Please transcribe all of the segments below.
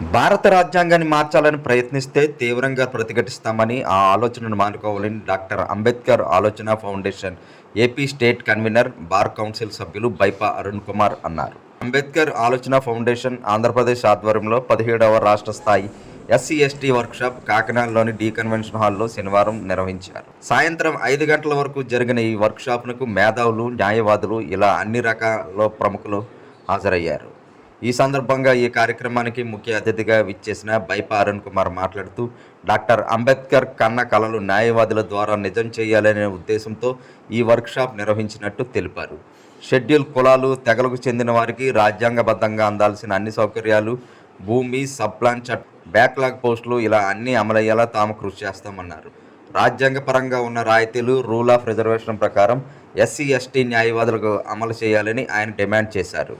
భారత రాజ్యాంగాన్ని మార్చాలని ప్రయత్నిస్తే తీవ్రంగా ప్రతిఘటిస్తామని ఆ ఆలోచనను మానుకోవాలని డాక్టర్ అంబేద్కర్ ఆలోచన foundation AP state convener bar council సభ్యులు బైపా అరుణ్ కుమార్ అన్నారు. అంబేద్కర్ ఆలోచన ఫౌండేషన్ ఆంధ్రప్రదేశ్ ఆధ్వర్యంలో పదిహేడవ రాష్ట్ర స్థాయి ఎస్సీ ఎస్టీ వర్క్షాప్ కాకినాడలోని డీ కన్వెన్షన్ హాల్లో శనివారం నిర్వహించారు. సాయంత్రం ఐదు గంటల వరకు జరిగిన ఈ వర్క్షాప్నకు మేధావులు న్యాయవాదులు ఇలా అన్ని రకాల ప్రముఖులు హాజరయ్యారు. ఈ సందర్భంగా ఈ కార్యక్రమానికి ముఖ్య అతిథిగా విచ్చేసిన బైపా అరుణ్ కుమార్ మాట్లాడుతూ డాక్టర్ అంబేద్కర్ కన్న కళలు న్యాయవాదుల ద్వారా నిజం చేయాలనే ఉద్దేశంతో ఈ వర్క్షాప్ నిర్వహించినట్టు తెలిపారు. షెడ్యూల్ కులాలు తెగలకు చెందిన వారికి రాజ్యాంగబద్ధంగా అందాల్సిన అన్ని సౌకర్యాలు భూమి సబ్ప్లాన్ చట్ బ్యాక్లాగ్ పోస్టులు ఇలా అన్నీ అమలయ్యేలా తాము కృషి చేస్తామన్నారు. రాజ్యాంగపరంగా ఉన్న రాయితీలు రూల్ ఆఫ్ రిజర్వేషన్ ప్రకారం ఎస్సీ ఎస్టీ న్యాయవాదులకు అమలు చేయాలని ఆయన డిమాండ్ చేశారు.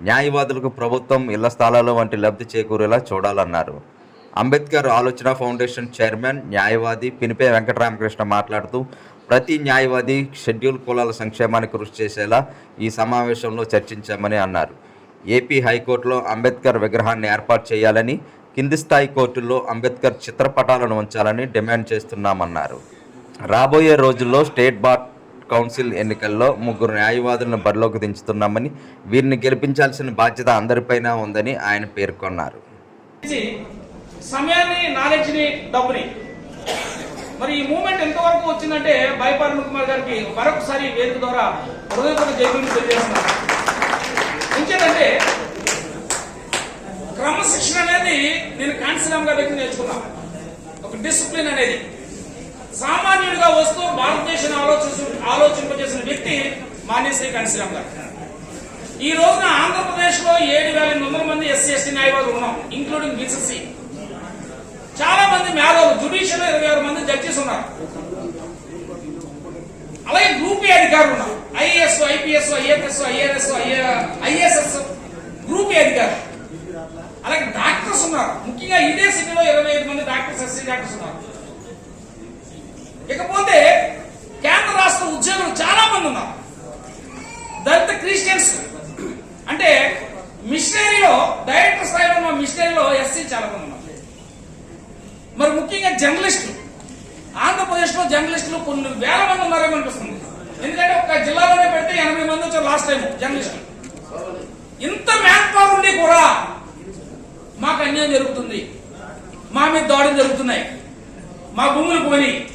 న్యాయవాదులకు ప్రభుత్వం ఇళ్ళ స్థలాలు వంటి లబ్ధి చేకూరేలా చూడాలన్నారు. అంబేద్కర్ ఆలోచన ఫౌండేషన్ చైర్మన్ న్యాయవాది పినిపే వెంకటరామకృష్ణ మాట్లాడుతూ ప్రతి న్యాయవాది షెడ్యూల్ కులాల సంక్షేమానికి కృషి చేసేలా ఈ సమావేశంలో చర్చించామని అన్నారు. ఏపీ హైకోర్టులో అంబేద్కర్ విగ్రహాన్ని ఏర్పాటు చేయాలని కింది స్థాయి కోర్టుల్లో అంబేద్కర్ చిత్రపటాలను ఉంచాలని డిమాండ్ చేస్తున్నామన్నారు. రాబోయే రోజుల్లో స్టేట్ బార్ కౌన్సిల్ ఎన్నికల్లో ముగ్గురు న్యాయవాదులను బరిలోకి దించుతున్నామని వీరిని గెలిపించాల్సిన బాధ్యత అందరిపైన ఉందని ఆయన పేర్కొన్నారు. సమయాన్ని నాలెడ్జ్ని డబ్బుని. మరి ఈ మూమెంట్ ఎంతవరకు వచ్చిందంటే బైపాల్ కుమార్ గారికి మరొకసారి వేదిక ద్వారా హృదయపూర్వక జైలు తెలియజేస్తున్నారు ఇంకేంటంటే క్రమశిక్షణ అనేది నేను కాన్సీరామ్ గారి దగ్గర ఒక డిసిప్లిన్ అనేది. సామాన్యుడిగా వస్తూ భారతదేశాన్ని ఆలోచించ ఆలోచింపజేసిన వ్యక్తి మాన్యశ్రీ కాన్సీరామ్ గారు. ఈ రోజున ఆంధ్రప్రదేశ్లో ఏడు వేల ఎనిమిది వందల మంది ఎస్సీ ఎస్టీ న్యాయవాదులు ఉన్నాం ఇంక్లూడింగ్ బీసీసీ చాలా మంది మేధావులు జుడిషియల్ ఇరవై ఆరు మంది జడ్జెస్ ఉన్నారు. అలాగే గ్రూప్ ఏ అధికారులు ఉన్నారు. IAS IPS IFS IRS ISS group A అధికారులు. అలాగే డాక్టర్స్ ఉన్నారు. ముఖ్యంగా ఇదే సిటీలో ఇరవై ఐదు మంది డాక్టర్స్ ఎస్సీ డాక్టర్స్ ఉన్నారు. ఇకపోతే కేంద్ర రాష్ట్ర ఉద్యోగులు చాలా మంది ఉన్నారు. దళిత క్రిస్టియన్స్. అంటే మిషనరీలో డైరెక్టర్ స్థాయిలో ఉన్న మిషనరీలో ఎస్సీ చాలా మంది ఉన్నారు. మరి ముఖ్యంగా జర్నలిస్టులు. ఆంధ్రప్రదేశ్లో జర్నలిస్టులు కొన్ని వేల మంది ఉన్నారేమో అనిపిస్తుంది. ఎందుకంటే ఒక జిల్లాలోనే పెడితే ఎనభై మంది వచ్చారు లాస్ట్ టైం జర్నలిస్టులు. ఇంత మ్యాన్ పవర్ ఉండి కూడా మాకు అన్యాయం జరుగుతుంది. మా మీద దాడులు జరుగుతున్నాయి. మా భూములు పోయి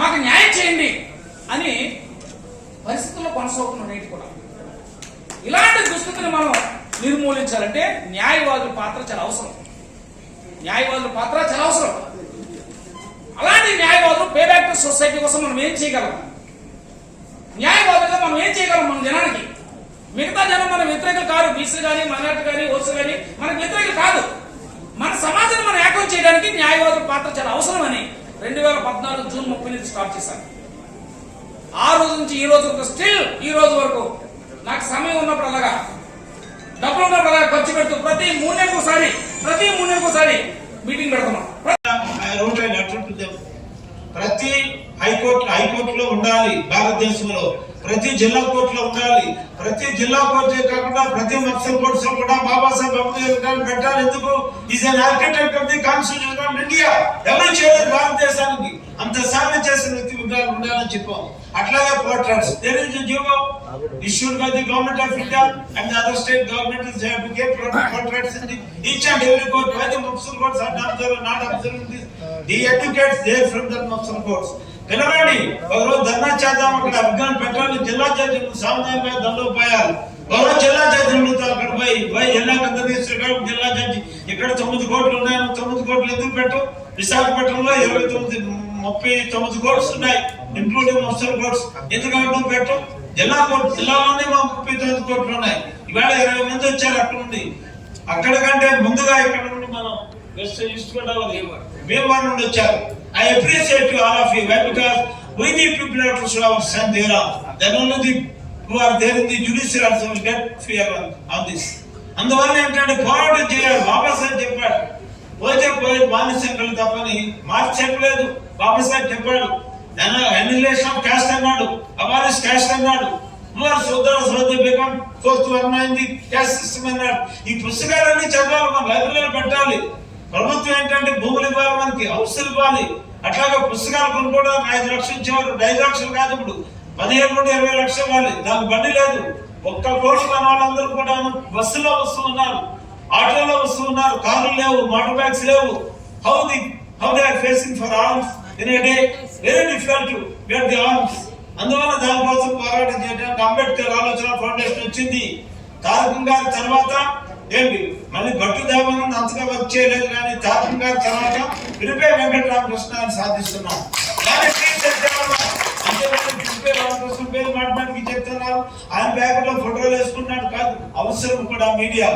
మాకు న్యాయం చేయండి అని పరిస్థితుల్లో కొనసాగుతున్న నేటి కూడా. ఇలాంటి దుస్థితిని మనం నిర్మూలించాలంటే న్యాయవాదుల పాత్ర చాలా అవసరం. న్యాయవాదుల పాత్ర చాలా అవసరం. అలాంటి న్యాయవాదులు పే బ్యాక్ టు సొసైటీ కోసం మనం ఏం చేయగలం? న్యాయవాదులుగా మనం ఏం చేయగలం మన జనానికి? మిగతా జనం మన వ్యతిరేకులు కాదు. బీసీ కానీ మైనార్టీ కానీ ఓసీ కానీ మనకు వ్యతిరేకులు కాదు. మన సమాజాన్ని మనం ఏకం చేయడానికి న్యాయవాదుల పాత్ర చాలా అవసరమని రెండు వేల పద్నాలుగు జూన్ ముప్పై నుంచి స్టార్ట్ చేశాను. ఆ రోజు నుంచి ఈ రోజు వరకు స్టిల్ ఈ రోజు వరకు నాకు సమయం ఉన్నప్పుడు అలాగా డబ్బులు ఉన్నప్పుడు అలాగా ఖర్చు పెడుతూ ప్రతి మూడు నెలలకు ఒకసారి ప్రతి మూడు నెలలకు ఒకసారి మీటింగ్ పెడుతున్నాం ప్రతి హైకోర్టు హైకోర్టులో ఉండాలి భారతదేశంలో. ప్రతి జిల్లా కోర్టులో ఉండాలి. ప్రతి జిల్లా కోర్టు కాకుండా ప్రతి మత్స్య కోర్ట్స్లో కూడా బాబాసాహెబ్ అంబేద్కర్ గారిని పెట్టాలి ఎందుకు is an architect of the constitution of India ఎవరు చేయలేదు భారతదేశానికి అంత సేవ చేసిన వ్యక్తి ఉండాలి ఉండాలని చెప్పాం అట్లాగే portraits there is GO issued by the government of India and the other state governments have to give portraits in the, each and every court why the Muslim courts are not observing, not observing this. The educates there from the Muslim courts. పిలవండి ఒకరోజు ధర్నా చేద్దాం అక్కడ అభిజ్ఞానం పెట్టాలి జిల్లా judge సామాన్యంగా దండోపాయాలు ఒక జిల్లా judge అక్కడ పోయి పోయి జిల్లా శ్రీకాకుళం జిల్లా జడ్జి ఇక్కడ తొమ్మిది కోట్లు ఉన్నాయి. తొమ్మిది కోట్లు ఎందుకు పెట్టు విశాఖపట్నంలో ఇరవై తొమ్మిది ముప్పై తొమ్మిది కోట్స్ ఉన్నాయి ఇంక్లూడింగ్ మున్సిపల్ కోర్ట్స్ ఎందుకంటే నువ్వు పెట్టు జిల్లా కోర్టు జిల్లాలోనే మా ముప్పై తొమ్మిది కోట్లు ఉన్నాయి. ఇవాళ ఇరవై మంది వచ్చారు అక్కడ నుండి. అక్కడ కంటే ముందుగా ఇక్కడ నుండి మనం వెస్ట్ ఈస్ట్ గోదావరి భీమవరం నుండి వచ్చారు. I appreciate you all of you. Why? Because we need people have to show our strength there are then only the who are there in the judiciary also will get fear on, on this. అందువల్ల ఏంటంటే పోరాటం చేయాలి బాబాసాహెబ్ చెప్పాడు పోతే పోయి మానసికలు తప్పని మార్చి చెప్పలేదు బాబాసాహెబ్ చెప్పాడు ఎన్నిలేషన్ ఆఫ్ క్యాస్ట్ అన్నాడు. అబాలిష్ క్యాస్ట్ అన్నాడు. మరి సోదర సోదరి బేగం ఫోర్త్ వన్ అయింది క్యాస్ట్ సిస్టమ్ అన్నాడు. ఈ పుస్తకాలన్నీ చదవాలి మన లైబ్రరీలో పెట్టాలి. ప్రభుత్వం ఏంటంటే భూములు ఇవ్వాలి మనకి హౌస్లు ఇవ్వాలి. అట్లాగే పుస్తకాలు కొనుక్కోవడానికి ఐదు లక్షలు ఇచ్చేవారు. ఐదు లక్షలు కాదు ఇప్పుడు. పదిహేను నుండి ఇరవై లక్షలు ఇవ్వాలి. దానికి బండి లేదు. ఒక్క కోటి మన వాళ్ళందరూ కూడా బస్సులో వస్తూ ఉన్నారు. ఆటోలో వస్తున్నారు కార్లు లేవు. మోటార్ బైక్స్ లేవు. How the how they are facing for arms in a day very difficult where the arms అందువల్ల దానికోసం పోరాటం చేయడానికి అంబేద్కర్ ఆలోచన ఫౌండేషన్ వచ్చింది. తారకం గారి తర్వాత ఏంటి? మళ్ళీ భట్టు దేవానంద్ అంతగా వర్క్ చేయలేదు కానీ తాతం గారి తర్వాత పిలిపే వెంకటరామకృష్ణ అని సాధిస్తున్నాం. కానీ రామకృష్ణ పేరు మాట్లాడడానికి చెప్తున్నారు ఆయన బ్యాగ్లో ఫోటోలు వేసుకున్నాడు కాదు అవసరం కూడా మీడియా.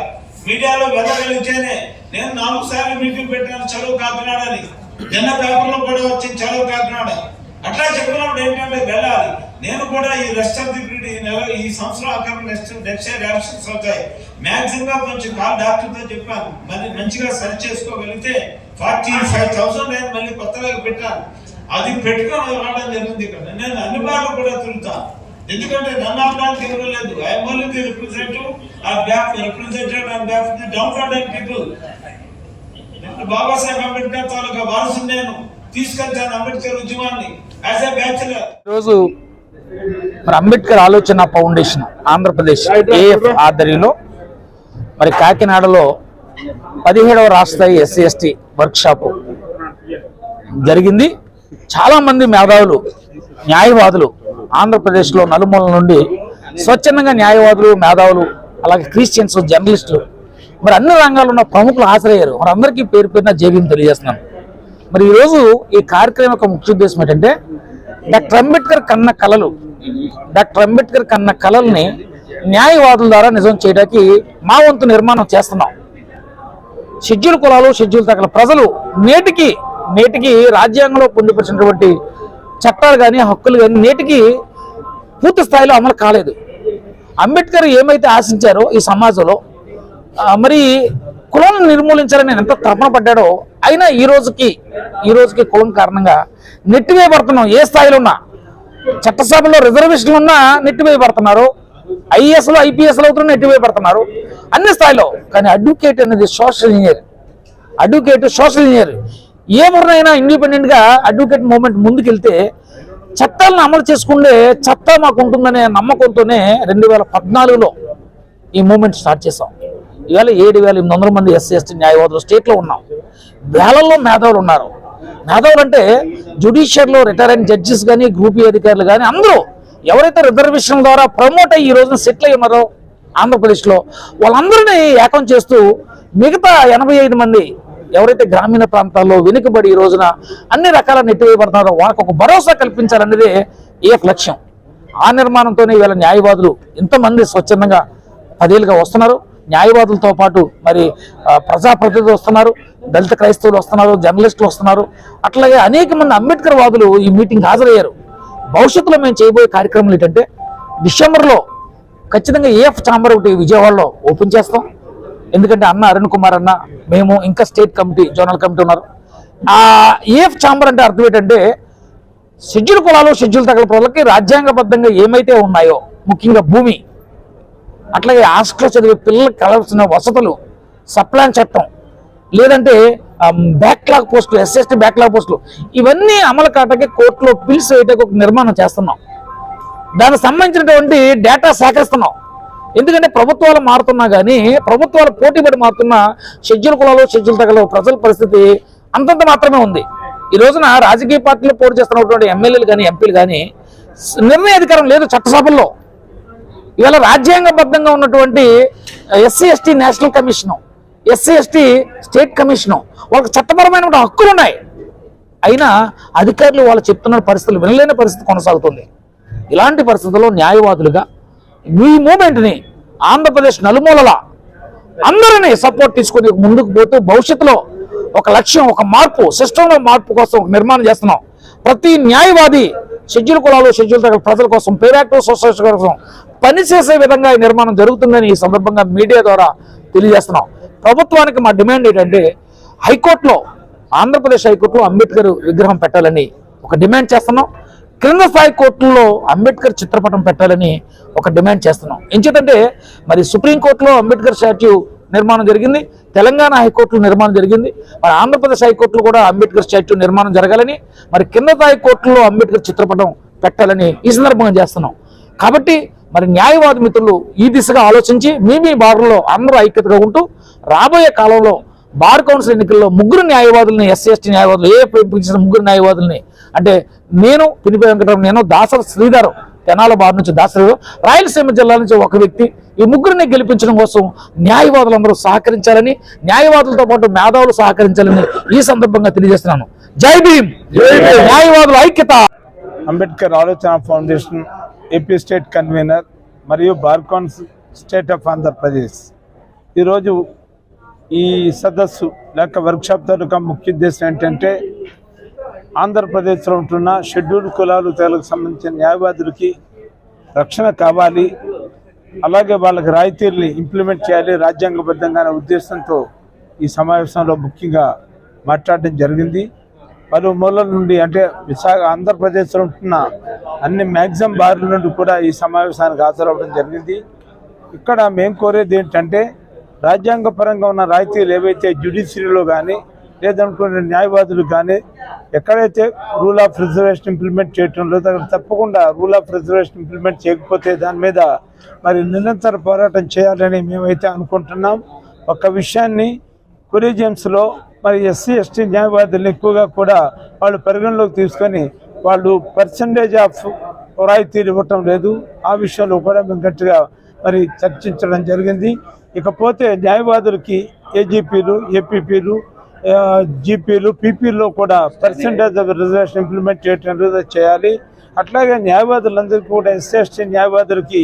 మీడియాలో వెళ్ళగలిగితేనే నేను నాలుగు సార్లు మీటింగ్ పెట్టాను చదువు కాకినాడని నిన్న పేపర్లో కూడా వచ్చింది చదువు కాకినాడ. అట్లా చెప్పినప్పుడు ఏంటంటే వెళ్ళాలి. నేను కూడా ఈ రెస్ట్ ఆఫ్ ది పీరియడ్ ఈ నెల ఈ సంవత్సరం ఆకారం నెక్స్ట్ నెక్స్ట్ ఇయర్ ఎలక్షన్స్ అవుతాయి. మ్యాక్సిమం కొంచెం కాల్ డాక్టర్తో చెప్పాను. మరి మంచిగా సరి చేసుకోగలిగితే ఫార్టీ ఫైవ్ థౌసండ్ నేను మళ్ళీ కొత్తగా పెట్టాను అది పెట్టుకొని రావడం జరిగింది ఇక్కడ. నేను అన్ని బాగా కూడా తిరుగుతాను ఎందుకంటే నన్ను ఆపడానికి ఎవరు లేదు I only the representative a back representative and back the down road people Babasaheb Ambedkar తాలూకా వారసు నేను. తీసుకెళ్తాను అంబేద్కర్ ఉద్యమాన్ని. ఈరోజు మరి అంబేద్కర్ ఆలోచన ఫౌండేషన్ ఆంధ్రప్రదేశ్ ఏఎఫ్ ఆధ్వర్యంలో మరి కాకినాడలో పదిహేడవ రాష్ట్ర ఎస్సీ ఎస్టీ వర్క్షాప్ జరిగింది. చాలా మంది మేధావులు న్యాయవాదులు ఆంధ్రప్రదేశ్లో నలుమూల నుండి స్వచ్ఛందంగా న్యాయవాదులు మేధావులు అలాగే క్రిస్టియన్స్ జర్నలిస్టులు మరి అన్ని రంగాల్లో ఉన్న ప్రముఖులు హాజరయ్యారు. మరి అందరికీ పేరు పేరున జేబీని తెలియజేస్తున్నాను మరి ఈరోజు ఈ కార్యక్రమం యొక్క ముఖ్య ఉద్దేశం ఏంటంటే డాక్టర్ అంబేద్కర్ కన్న కళలు డాక్టర్ అంబేద్కర్ కన్న కళల్ని న్యాయవాదుల ద్వారా నిజం చేయడానికి మా వంతు నిర్మాణం చేస్తున్నాం. షెడ్యూల్ కులాలు షెడ్యూల్ తగల ప్రజలు నేటికి నేటికి రాజ్యాంగంలో పొందుపరిచినటువంటి చట్టాలు కానీ హక్కులు కానీ నేటికి పూర్తి స్థాయిలో అమలు కాలేదు. అంబేద్కర్ ఏమైతే ఆశించారో ఈ సమాజంలో మరి కులం నిర్మూలించాలని ఎంత తపన పడ్డాడో అయినా ఈ రోజుకి ఈ రోజుకి కులం కారణంగా నెట్టివేయబడుతున్నాం. ఏ స్థాయిలో ఉన్నా చట్టసభలో రిజర్వేషన్లు ఉన్నా నెట్టివేయబడుతున్నారు. ఐఏఎస్లు ఐపీఎస్లు అవుతున్నా నెట్టివేయబడుతున్నారు. అన్ని స్థాయిలో కానీ అడ్వకేట్ అనేది social engineer. Advocate social engineer. ఎవరినైనా ఇండిపెండెంట్గా అడ్వకేట్ మూవ్మెంట్ ముందుకెళ్తే చట్టాలను అమలు చేసుకుంటే చట్టం మాకు ఉంటుందనే నమ్మకంతోనే రెండు వేల పద్నాలుగులో ఈ మూమెంట్ స్టార్ట్ చేసాం ఇవాళ ఏడు వేల ఎనిమిది వందల మంది ఎస్సీ ఎస్టీ న్యాయవాదులు స్టేట్లో ఉన్నాం. వేలల్లో మేధావులు ఉన్నారు. మేధావులు అంటే జ్యుడిషియర్లో రిటైర్ అయిన జడ్జెస్ కానీ గ్రూప్ అధికారులు కానీ అందరూ ఎవరైతే రిజర్వేషన్ ద్వారా ప్రమోట్ అయ్యి ఈ రోజున సెటిల్ అయ్యి ఉన్నారో ఆంధ్రప్రదేశ్లో వాళ్ళందరినీ ఏకం చేస్తూ మిగతా ఎనభై ఐదు మంది ఎవరైతే గ్రామీణ ప్రాంతాల్లో వెనుకబడి ఈ రోజున అన్ని రకాల నెట్టివేయబడతారో వాళ్ళకు ఒక భరోసా కల్పించాలనేదే ఏ లక్ష్యం. ఆ నిర్మాణంతోనే ఇవాళ న్యాయవాదులు ఇంతమంది స్వచ్ఛందంగా పదేళ్ళుగా వస్తున్నారు. న్యాయవాదులతో పాటు మరి ప్రజాప్రతినిధులు వస్తున్నారు దళిత క్రైస్తవులు వస్తున్నారు జర్నలిస్టులు వస్తున్నారు. అట్లాగే అనేక మంది అంబేద్కర్ వాదులు ఈ మీటింగ్ హాజరయ్యారు. భవిష్యత్తులో మేము చేయబోయే కార్యక్రమాలు ఏంటంటే డిసెంబర్లో ఖచ్చితంగా ఏఎఫ్ ఛాంబర్ ఒకటి విజయవాడలో ఓపెన్ చేస్తాం. ఎందుకంటే అన్న అరుణ్ కుమార్ అన్న మేము ఇంకా స్టేట్ కమిటీ జోనల్ కమిటీ ఉన్నారు. ఆ ఏఎఫ్ ఛాంబర్ అంటే అర్థం ఏంటంటే షెడ్యూల్ కులాలు షెడ్యూల్ తగల ప్రజలకి రాజ్యాంగబద్ధంగా ఏమైతే ఉన్నాయో ముఖ్యంగా భూమి అట్లాగే హాస్టల్లో చదివే పిల్లలకు కలవాల్సిన వసతులు సప్లాన్ చట్టం లేదంటే బ్యాక్లాగ్ పోస్టులు ఎస్ఎస్టీ బ్యాక్లాగ్ పోస్టులు ఇవన్నీ అమలు కాటకి కోర్టులో పిల్స్ వేయటకు ఒక నిర్మాణం చేస్తున్నాం. దానికి సంబంధించినటువంటి డేటా సేకరిస్తున్నాం. ఎందుకంటే ప్రభుత్వాలు మారుతున్నా కానీ ప్రభుత్వాలు పోటీపడి మారుతున్న షెడ్యూల్ కులాలు షెడ్యూల్ తగల ప్రజల పరిస్థితి అంతంత మాత్రమే ఉంది. ఈ రోజున రాజకీయ పార్టీలు పోటీ చేస్తున్నటువంటి ఎమ్మెల్యేలు కానీ ఎంపీలు కానీ నిర్ణయ అధికారం లేదు చట్టసభల్లో. ఇవాళ రాజ్యాంగబద్ధంగా ఉన్నటువంటి SC ST national commission SC ST state commission వాళ్ళకి చట్టపరమైన హక్కులు ఉన్నాయి అయినా అధికారులు వాళ్ళు చెప్తున్న పరిస్థితులు వినలేని పరిస్థితి కొనసాగుతుంది. ఇలాంటి పరిస్థితుల్లో న్యాయవాదులుగా మీ మూమెంట్ని ఆంధ్రప్రదేశ్ నలుమూలల అందరినీ సపోర్ట్ తీసుకొని ముందుకు పోతూ భవిష్యత్తులో ఒక లక్ష్యం ఒక మార్పు సిస్టంలో మార్పు కోసం నిర్మాణం చేస్తున్నాం. ప్రతి న్యాయవాది షెడ్యూల్ కులాలు షెడ్యూల్ తగ్గ ప్రజల కోసం పేరాక్టివ్ సొసైటీ కోసం పనిచేసే విధంగా ఈ నిర్మాణం జరుగుతుందని ఈ సందర్భంగా మీడియా ద్వారా తెలియజేస్తున్నాం. ప్రభుత్వానికి మా డిమాండ్ ఏంటంటే హైకోర్టులో ఆంధ్రప్రదేశ్ హైకోర్టులో అంబేద్కర్ విగ్రహం పెట్టాలని ఒక డిమాండ్ చేస్తున్నాం. క్రింద స్థాయి కోర్టుల్లో అంబేద్కర్ చిత్రపటం పెట్టాలని ఒక డిమాండ్ చేస్తున్నాం. ఎంచేతంటే మరి సుప్రీంకోర్టులో అంబేద్కర్ స్టాట్యూ నిర్మాణం జరిగింది తెలంగాణ హైకోర్టులో నిర్మాణం జరిగింది మరి ఆంధ్రప్రదేశ్ హైకోర్టులో కూడా అంబేద్కర్ స్టాట్యూ నిర్మాణం జరగాలని మరి కింద స్థాయి అంబేద్కర్ చిత్రపటం పెట్టాలని ఈ సందర్భంగా చేస్తున్నాం కాబట్టి మరి న్యాయవాది మిత్రులు ఈ దిశగా ఆలోచించి మీ మీ బార్లో అందరూ ఐక్యతగా ఉంటూ రాబోయే కాలంలో బార్ కౌన్సిల్ ఎన్నికల్లో ముగ్గురు న్యాయవాదుల్ని ఎస్సీ ఎస్టీ న్యాయవాదులు ఏ ముగ్గురు న్యాయవాదుల్ని అంటే నేను పినిపి వెంకటరావు నేను దాసర శ్రీధర్ తెనాల బార్ నుంచి దాసరి రాయలసీమ జిల్లా నుంచి ఒక వ్యక్తి ఈ ముగ్గురిని గెలిపించడం కోసం న్యాయవాదులందరూ సహకరించాలని న్యాయవాదులతో పాటు మేధావులు సహకరించాలని ఈ సందర్భంగా తెలియజేస్తున్నాను. జై భీమ్! న్యాయవాదుల ఐక్యత! అంబేద్కర్ ఆలోచన ఫౌండేషన్ ఏపీ స్టేట్ కన్వీనర్ మరియు bar council state of Andhra Pradesh. ఈరోజు ఈ సదస్సు లేక వర్క్షాప్ తాలూకా ముఖ్య ఉద్దేశం ఏంటంటే ఆంధ్రప్రదేశ్లో ఉంటున్న షెడ్యూల్డ్ కులాలు తెగలకు సంబంధించిన న్యాయవాదులకి రక్షణ కావాలి. అలాగే వాళ్ళకి రాయితీల్ని ఇంప్లిమెంట్ చేయాలి రాజ్యాంగబద్ధంగానే ఉద్దేశంతో ఈ సమావేశంలో ముఖ్యంగా మాట్లాడడం జరిగింది. పలు మూలల నుండి అంటే విశాఖ ఆంధ్రప్రదేశ్లో ఉంటున్న అన్ని మ్యాక్సిమం బార్ల నుండి కూడా ఈ సమావేశానికి హాజరవ్వడం జరిగింది. ఇక్కడ మేము కోరేది ఏంటంటే రాజ్యాంగపరంగా ఉన్న రాయితీలు ఏవైతే జ్యుడిషియరీలో కానీ లేదనుకునే న్యాయవాదులు కానీ ఎక్కడైతే రూల్ ఆఫ్ రిజర్వేషన్ ఇంప్లిమెంట్ చేయటం లేదు అక్కడ తప్పకుండా రూల్ ఆఫ్ రిజర్వేషన్ ఇంప్లిమెంట్ చేయకపోతే దాని మీద మరి నిరంతర పోరాటం చేయాలని మేమైతే అనుకుంటున్నాం. ఒక విషయాన్ని కొలీజియమ్స్లో మరి ఎస్సీ ఎస్టీ న్యాయవాదులను ఎక్కువగా కూడా వాళ్ళు పరిగణలోకి తీసుకొని వాళ్ళు పర్సంటేజ్ ఆఫ్ రాయితీలు ఇవ్వటం లేదు. ఆ విషయంలో కూడా మేము గట్టిగా మరి చర్చించడం జరిగింది. ఇకపోతే న్యాయవాదులకి ఏజీపీలు ఏపీపీలు జీపీలు పీపీలో కూడా పర్సంటేజ్ ఆఫ్ రిజర్వేషన్ ఇంప్లిమెంట్ చేయటం చేయాలి. అట్లాగే న్యాయవాదులందరికీ కూడా ఎస్సీ న్యాయవాదులకి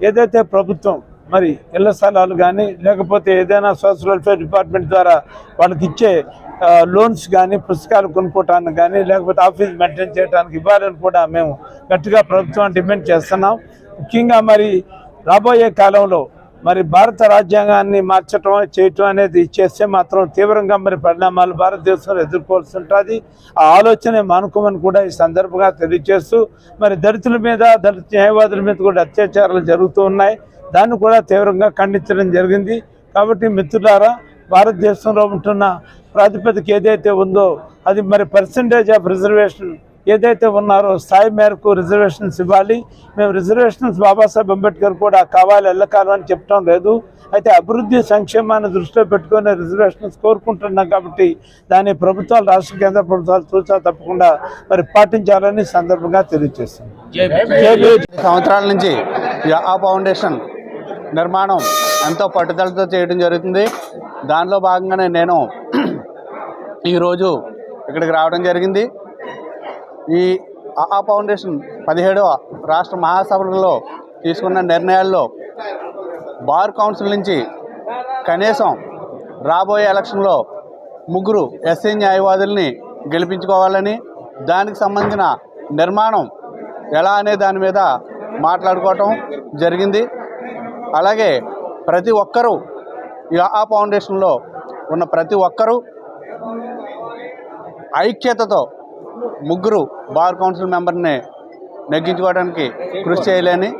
ఏదైతే ప్రభుత్వం మరి ఇళ్ళ స్థలాలు కానీ లేకపోతే ఏదైనా సోషల్ వెల్ఫేర్ డిపార్ట్మెంట్ ద్వారా వాళ్ళకి ఇచ్చే లోన్స్ కానీ పుస్తకాలు కొనుక్కోవటానికి కానీ లేకపోతే ఆఫీస్ మెయింటైన్ చేయడానికి ఇవ్వాలని కూడా మేము గట్టిగా ప్రభుత్వం డిమాండ్ చేస్తున్నాం. ముఖ్యంగా మరి రాబోయే కాలంలో మరి భారత రాజ్యాంగాన్ని మార్చటం చేయటం అనేది చేస్తే మాత్రం తీవ్రంగా మరి పరిణామాలు భారతదేశంలో ఎదుర్కోవాల్సి ఉంటుంది. ఆ ఆలోచన మానుకోమని కూడా ఈ సందర్భంగా తెలియజేస్తూ మరి దళితుల మీద దళిత న్యాయవాదుల మీద కూడా అత్యాచారాలు జరుగుతూ ఉన్నాయి. దాన్ని కూడా తీవ్రంగా ఖండించడం జరిగింది. కాబట్టి మిత్రులారా భారతదేశంలో ఉంటున్న ప్రాతిపదిక ఏదైతే ఉందో అది మరి పర్సంటేజ్ ఆఫ్ రిజర్వేషన్ ఏదైతే ఉన్నారో స్థాయి మేరకు రిజర్వేషన్స్ ఇవ్వాలి. మేము రిజర్వేషన్స్ బాబాసాహెబ్ అంబేద్కర్ కూడా కావాలి వెళ్ళకాలం అని చెప్పడం లేదు. అయితే అభివృద్ధి సంక్షేమాన్ని దృష్టిలో పెట్టుకొని రిజర్వేషన్స్ కోరుకుంటున్నాం కాబట్టి దాన్ని ప్రభుత్వాలు రాష్ట్ర కేంద్ర ప్రభుత్వాలు చూసా తప్పకుండా మరి పాటించాలని సందర్భంగా తెలియజేస్తుంది సంవత్సరాల నుంచి ఆ ఫౌండేషన్ నిర్మాణం ఎంతో పట్టుదలతో చేయడం జరుగుతుంది. దానిలో భాగంగానే నేను ఈరోజు ఇక్కడికి రావడం జరిగింది. ఈ ఆ ఫౌండేషన్ పదిహేడవ రాష్ట్ర మహాసభలో తీసుకున్న నిర్ణయాల్లో బార్ కౌన్సిల్ నుంచి కనీసం రాబోయే ఎలక్షన్లో ముగ్గురు ఎస్సీ న్యాయవాదుల్ని గెలిపించుకోవాలని దానికి సంబంధించిన నిర్మాణం ఎలా అనే దాని మీద మాట్లాడుకోవటం జరిగింది. అలాగే ప్రతి ఒక్కరూ ఈ ఆ ఫౌండేషన్లో ఉన్న ప్రతి ఒక్కరూ ఐక్యతతో ముగ్గురు బార్ కౌన్సిల్ మెంబర్ని నెగ్గించుకోవడానికి కృషి చేయలేని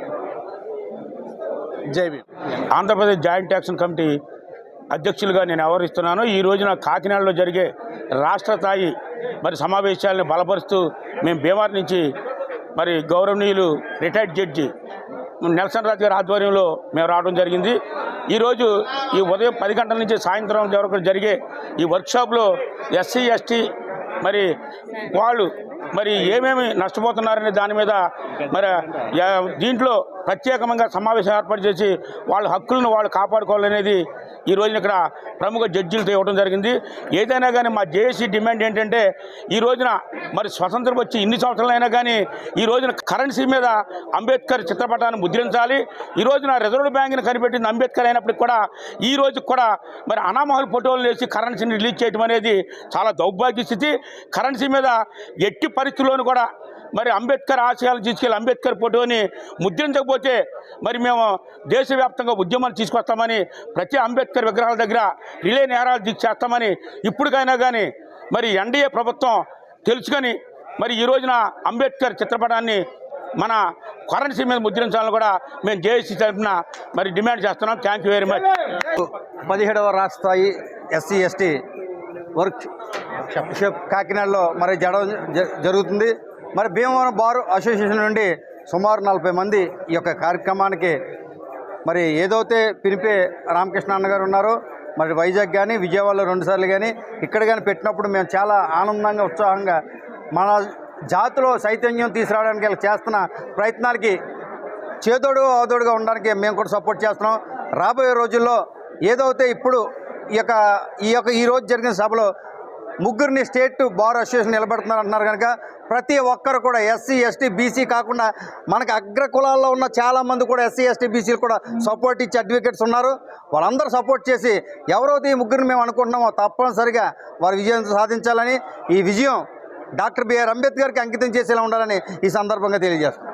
జైవి ఆంధ్రప్రదేశ్ జాయింట్ యాక్షన్ కమిటీ అధ్యక్షులుగా నేను వ్యవహరిస్తున్నాను. ఈ రోజున కాకినాడలో జరిగే రాష్ట్ర స్థాయి మరి సమావేశాలను బలపరుస్తూ మేము బీమార్ నుంచి మరి గౌరవనీయులు రిటైర్డ్ జడ్జి నెల్సన్ రాజు గారి ఆధ్వర్యంలో మేము రావడం జరిగింది. ఈరోజు ఈ ఉదయం పది గంటల నుంచి సాయంత్రం వరకు జరిగే ఈ వర్క్షాప్లో ఎస్సీ ఎస్టీ మరి వాళ్ళు మరి ఏమేమి నష్టపోతున్నారనే దాని మీద మరి దీంట్లో ప్రత్యేకంగా సమావేశం ఏర్పాటు చేసి వాళ్ళ హక్కులను వాళ్ళు కాపాడుకోవాలనేది ఈ రోజున ఇక్కడ ప్రముఖ జడ్జిలతో ఇవ్వడం జరిగింది. ఏదైనా కానీ మా జేఏసీ డిమాండ్ ఏంటంటే ఈ రోజున మరి స్వతంత్రం వచ్చి ఇన్ని సంవత్సరాలైనా కానీ ఈ రోజున కరెన్సీ మీద అంబేద్కర్ చిత్రపటాన్ని ముద్రించాలి. ఈ రోజున రిజర్వ్ బ్యాంక్ని కనిపెట్టింది అంబేద్కర్ అయినప్పటికి కూడా ఈ రోజు కూడా మరి అనామహల్ ఫోటోలు వేసి కరెన్సీని రిలీజ్ చేయడం అనేది చాలా దౌర్భాగ్య స్థితి కరెన్సీ మీద ఎట్టి పరిస్థితుల్లోనూ కూడా మరి అంబేద్కర్ ఆశయాలు తీసుకెళ్ళి అంబేద్కర్ ఫోటోని ముద్రించకపోతే మరి మేము దేశవ్యాప్తంగా ఉద్యమాలు తీసుకొస్తామని ప్రతి అంబేద్కర్ విగ్రహాల దగ్గర రిలే నేరాలు దీక్ష చేస్తామని ఇప్పటికైనా కానీ మరి ఎన్డీఏ ప్రభుత్వం తెలుసుకొని మరి ఈ రోజున అంబేద్కర్ చిత్రపటాన్ని మన కరెన్సీ మీద ముద్రించాలని కూడా మేము జేఏసీ తరఫున మరి డిమాండ్ చేస్తున్నాం. Thank you very much. పదిహేడవ రాష్ట్ర ఎస్సీ ఎస్టీ వర్క్ కాకినాడలో మరి జడం జ- జరుగుతుంది. మరి భీమవరం బార్ అసోసియేషన్ నుండి సుమారు నలభై మంది ఈ యొక్క కార్యక్రమానికి మరి ఏదైతే పిలిపే రామకృష్ణ అన్న గారు ఉన్నారో మరి వైజాగ్ కానీ విజయవాడలో రెండుసార్లు కానీ ఇక్కడ కానీ పెట్టినప్పుడు మేము చాలా ఆనందంగా ఉత్సాహంగా మన జాతిలో చైతన్యం తీసుకురావడానికి వీళ్ళు చేస్తున్న ప్రయత్నాలకి చేదోడు ఆదోడుగా ఉండడానికి మేము కూడా సపోర్ట్ చేస్తున్నాం. రాబోయే రోజుల్లో ఏదైతే ఇప్పుడు ఈ యొక్క ఈ యొక్క ఈరోజు జరిగిన సభలో ముగ్గురిని స్టేట్ బార్ అసోసియేషన్ నిలబెడుతున్నారు అంటున్నారు కనుక ప్రతి ఒక్కరు కూడా ఎస్సీ ఎస్టీ బీసీ కాకుండా మనకు అగ్ర కులాల్లో ఉన్న చాలామంది కూడా ఎస్సీ ఎస్టీ బీసీలు కూడా సపోర్ట్ ఇచ్చే అడ్వకేట్స్ ఉన్నారు. వాళ్ళందరూ సపోర్ట్ చేసి ఎవరైతే ఈ ముగ్గురిని మేము అనుకుంటున్నామో తప్పనిసరిగా వారు విజయం సాధించాలని ఈ విజయం డాక్టర్ బిఆర్ అంబేద్కర్కి అంకితం చేసేలా ఉండాలని ఈ సందర్భంగా తెలియజేస్తాం